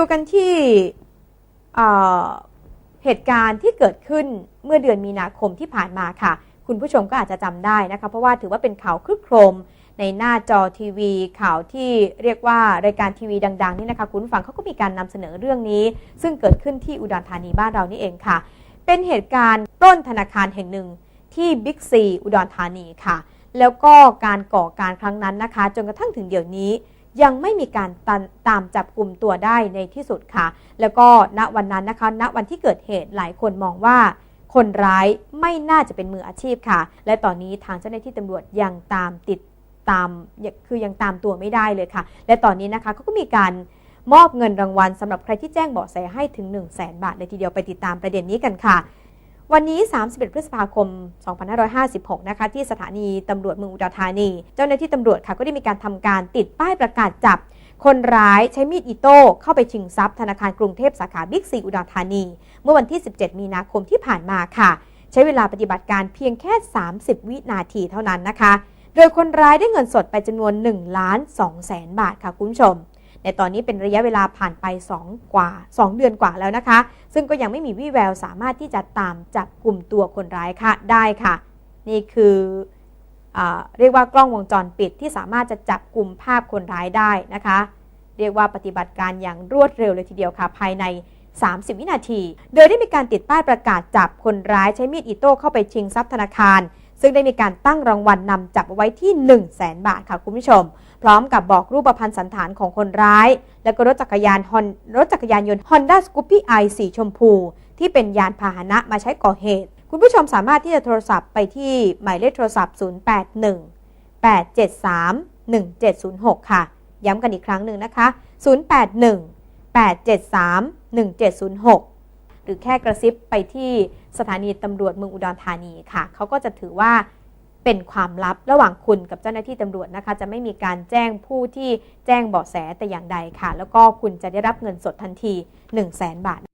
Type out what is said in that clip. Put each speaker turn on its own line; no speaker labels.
ูกันที่เหตุการณ์ที่เกิดขึ้นเมื่อเดือนมีนาคมที่ผ่านมาค่ะ คุณผู้ชมก็อาจจะจำได้นะคะ เพราะว่าถือว่าเป็นข่าวคลึกโครม ในหน้าจอทีวี ข่าวที่เรียกว่ารายการทีวีดัง ๆ นี่นะคะ คุณฟังเขาก็มีการนำเสนอเรื่องนี้ ซึ่งเกิดขึ้นที่อุดรธานีบ้านเรานี่เองค่ะ เป็นเหตุการณ์ปล้นธนาคารแห่งหนึ่งที่บิ๊กซีอุดรธานีค่ะ แล้วก็การก่อการครั้งนั้นนะคะ จนกระทั่งถึงเดี๋ยวนี้ ยังไม่มีการตามตามจับกลุ่มตัวได้ในที่สุดค่ะ แล้วก็ณวันนั้นนะคะ ณวันที่เกิดเหตุหลายคนมองว่า คนร้ายไม่น่าจะเป็นมืออาชีพค่ะ และตอนนี้ทางเจ้าหน้าที่ตำรวจยังตามติดตามคือยังตามตัวไม่ได้เลยค่ะ และตอนนี้นะคะเขาก็มีการมอบเงินรางวัลสำหรับใครที่แจ้งเบาะแสให้ถึง 1 0 0 0 0แบาทเลยทีเดียวไปติดตามประเด็นนี้กันค่ะ วันนี้ 31 พฤษภาคม 2556 นะคะ ที่สถานีตำรวจเมืองอุดรธานี เจ้าหน้าที่ตำรวจค่ะก็ได้มีการทำการติดป้ายประกาศจับ คนร้ายใช้มีดอิโต้เข้าไปชิงทรัพย์ธนาคารกรุงเทพสาขาบิ๊กซีอุดรธานี เมื่อวันที่ 17 มีนาคมที่ผ่านมาค่ะ ใช้เวลาปฏิบัติการเพียงแค่ 30 วินาทีเท่านั้นนะคะ โดยคนร้ายได้เงินสดไปจำนวน1ล้าน2แสนบาทค่ะคุณผู้ชม ในตอนนี้เป็นระยะเวลาผ่านไป 2 กว่า 2 เดือนกว่าแล้วนะคะ ซึ่งก็ยังไม่มีวี่แววสามารถที่จะตามจับกลุ่มตัวคนร้ายค่ะได้ค่ะ นี่คืออเรียกว่ากล้องวงจรปิดที่สามารถจะจับกลุ่มภาพคนร้ายได้นะคะ เรียกว่าปฏิบัติการอย่างรวดเร็วเลยทีเดียวค่ะ ภายใน 30 วินาที โดยได้มีการติดป้ายประกาศจับคนร้ายใช้มีดอิโต้เข้าไปชิงทรัพย์ธนาคารซึ่งได้มีการตั้งรางวัลนนำจับเอาไว้ที่ 1 0 0 0 0แสนบาทค่ะคุณผู้ชม พร้อมกับบอกรูปพรรณสันฐานของคนร้าย และก็รถจักรยานฮอนรถจักรยานยนต์ Honda Scoopy i สีชมพู ที่เป็นยานพาหนะมาใช้ก่อเหตุ คุณผู้ชมสามารถที่จะโทรศัพท์ไปที่หมายเลขโทรศัพท์ 081 873 1706 ค่ะ ย้ำกันอีกครั้งหนึ่งนะคะ 081 873 1706 หรือแค่กระซิบไปที่สถานีตำรวจเมืองอุดรธานีค่ะ เขาก็จะถือว่า เป็นความลับระหว่างคุณกับเจ้าหน้าที่ตำรวจนะคะ จะไม่มีการแจ้งผู้ที่แจ้งเบาะแสแต่อย่างใดค่ะ แล้วก็คุณจะได้รับเงินสดทันที 1 0 0 0 0แบาท